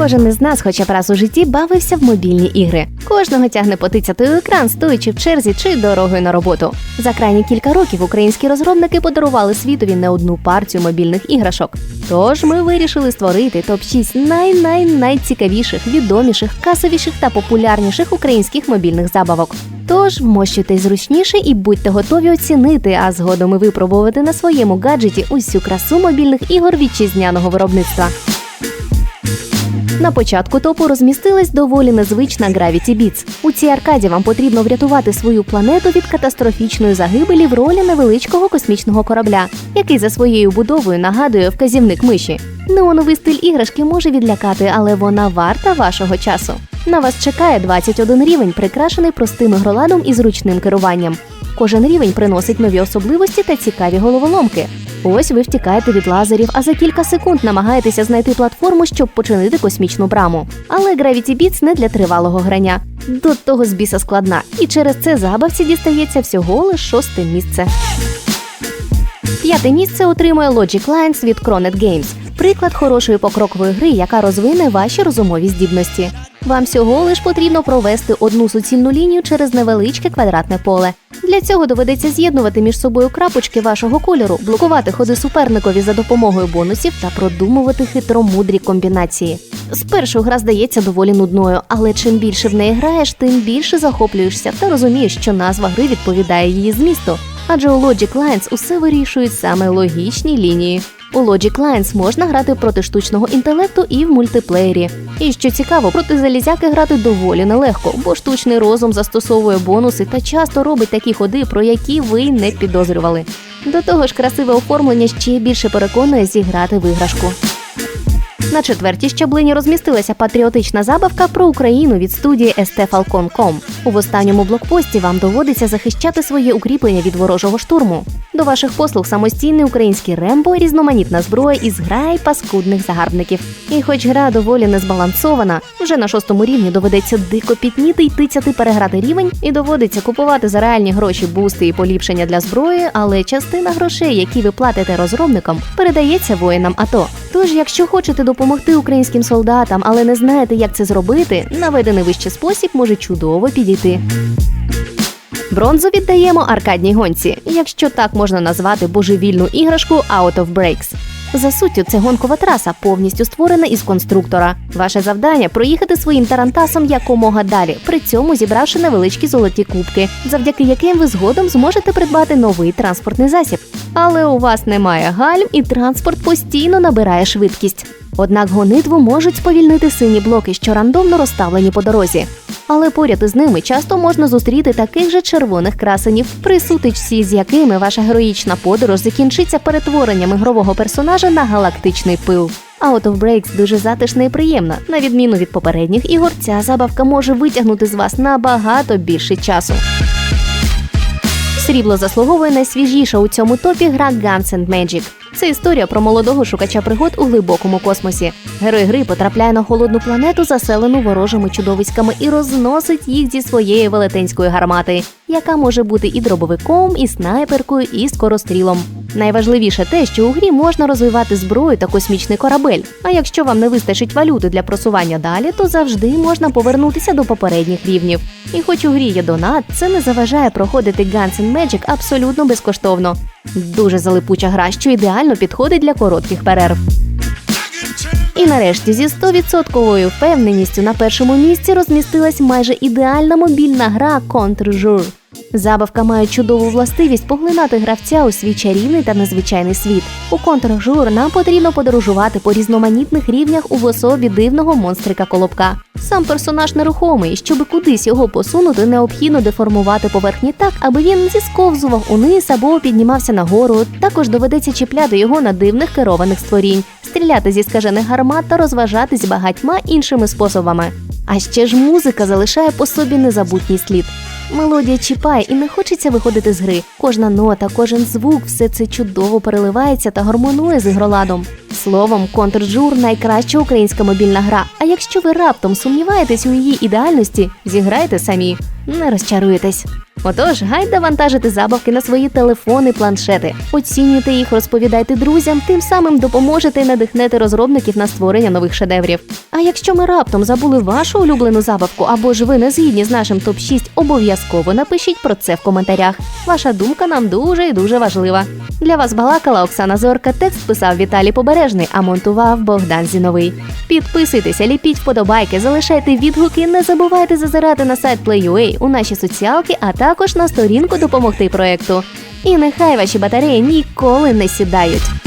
Кожен із нас, хоча б раз у житті, бавився в мобільні ігри. Кожного тягне потицяти у екран, стоячи в черзі чи дорогою на роботу. За крайні кілька років українські розробники подарували світові не одну партію мобільних іграшок. Тож ми вирішили створити топ 6 най-най-найцікавіших, відоміших, касовіших та популярніших українських мобільних забавок. Тож вмощуйтесь зручніше і будьте готові оцінити, а згодом і випробувати на своєму гаджеті усю красу мобільних ігор вітчизняного виробництва. На початку топу розмістилась доволі незвична Gravity Beats. У цій аркаді вам потрібно врятувати свою планету від катастрофічної загибелі в ролі невеличкого космічного корабля, який за своєю будовою нагадує вказівник миші. Неоновий стиль іграшки може відлякати, але вона варта вашого часу. На вас чекає 21 рівень, прикрашений простим ігроладом і зручним керуванням. Кожен рівень приносить нові особливості та цікаві головоломки. Ось ви втікаєте від лазерів, а за кілька секунд намагаєтеся знайти платформу, щоб починити космічну браму. Але Gravity Beats не для тривалого грання. До того з біса складна, і через це забавці дістається всього лише шосте місце. П'яте місце отримує Logic Lines від Cronet Games. Приклад хорошої покрокової гри, яка розвине ваші розумові здібності. Вам всього лиш потрібно провести одну суцільну лінію через невеличке квадратне поле. Для цього доведеться з'єднувати між собою крапочки вашого кольору, блокувати ходи суперникові за допомогою бонусів та продумувати хитромудрі комбінації. Спершу гра здається доволі нудною, але чим більше в неї граєш, тим більше захоплюєшся та розумієш, що назва гри відповідає її змісту. Адже у Logic Lines усе вирішують саме логічні лінії. У Logic Lines можна грати проти штучного інтелекту і в мультиплеєрі. І що цікаво, проти залізяки грати доволі нелегко, бо штучний розум застосовує бонуси та часто робить такі ходи, про які ви не підозрювали. До того ж, красиве оформлення ще більше переконує зіграти в іграшку. На четвертій щаблині розмістилася патріотична забавка про Україну від студії stfalcon.com. У останньому блокпості вам доводиться захищати своє укріплення від ворожого штурму. До ваших послуг самостійний український рембо, різноманітна зброя і зграй паскудних загарбників. І хоч гра доволі незбалансована, вже на шостому рівні доведеться дико пітніти й тицяти переграти рівень, і доводиться купувати за реальні гроші бусти і поліпшення для зброї, але частина грошей, які ви платите розробникам, передається воїнам АТО. Тож, якщо хочете допомогти українським солдатам, але не знаєте, як це зробити, наведений вище спосіб може чудово підійти. Бронзу віддаємо аркадній гонці, якщо так можна назвати божевільну іграшку Out of Breaks. За суттю, це гонкова траса, повністю створена із конструктора. Ваше завдання проїхати своїм тарантасом якомога далі, при цьому зібравши невеличкі золоті кубки, завдяки яким ви згодом зможете придбати новий транспортний засіб. Але у вас немає гальм, і транспорт постійно набирає швидкість. Однак гонитву можуть сповільнити сині блоки, що рандомно розставлені по дорозі. Але поряд із ними часто можна зустріти таких же червоних красенів, при сутичці з якими ваша героїчна подорож закінчиться перетворенням ігрового персонажа на галактичний пил. Out of Breaks дуже затишна і приємна. На відміну від попередніх ігор, ця забавка може витягнути з вас набагато більше часу. Срібло заслуговує найсвіжіша у цьому топі гра Guns and Magic. Це історія про молодого шукача пригод у глибокому космосі. Герой гри потрапляє на холодну планету, заселену ворожими чудовиськами, і розносить їх зі своєї велетенської гармати, яка може бути і дробовиком, і снайперкою, і скорострілом. Найважливіше те, що у грі можна розвивати зброю та космічний корабель. А якщо вам не вистачить валюти для просування далі, то завжди можна повернутися до попередніх рівнів. І хоч у грі є донат, це не заважає проходити Guns N' Magic абсолютно безкоштовно. Дуже залипуча гра, що ідеально підходить для коротких перерв. І нарешті зі 100% впевненістю на першому місці розмістилась майже ідеальна мобільна гра Contre-Jour. Забавка має чудову властивість поглинати гравця у свій чарівний та незвичайний світ. У Contre-Jour нам потрібно подорожувати по різноманітних рівнях у особі дивного монстрика колобка. Сам персонаж нерухомий, щоб кудись його посунути, необхідно деформувати поверхні так, аби він зісковзував униз або піднімався нагору. Також доведеться чіпляти його на дивних керованих створінь, стріляти зі скажених гармат та розважатись багатьма іншими способами. А ще ж музика залишає по собі незабутній слід. Мелодія чіпає і не хочеться виходити з гри. Кожна нота, кожен звук, все це чудово переливається та гармонує з ігроладом. Словом, Контрджур найкраща українська мобільна гра. А якщо ви раптом сумніваєтесь у її ідеальності, зіграйте самі. Не розчаруєтесь. Отож, гайда вантажити забавки на свої телефони, планшети. Оцінюйте їх, розповідайте друзям, тим самим допоможете і надихнете розробників на створення нових шедеврів. А якщо ми раптом забули вашу улюблену забавку або ж ви не згідні з нашим топ 6 обов'язково напишіть про це в коментарях. Ваша думка нам дуже і дуже важлива. Для вас балакала Оксана Зорка. Текст писав Віталій Побережний, а монтував Богдан Зіновий. Підписуйтеся, ліпіть вподобайки, залишайте відгуки, не забувайте зазирати на сайт Play.ua, у наші соціалки, а також на сторінку допомогти проекту. І нехай ваші батареї ніколи не сідають.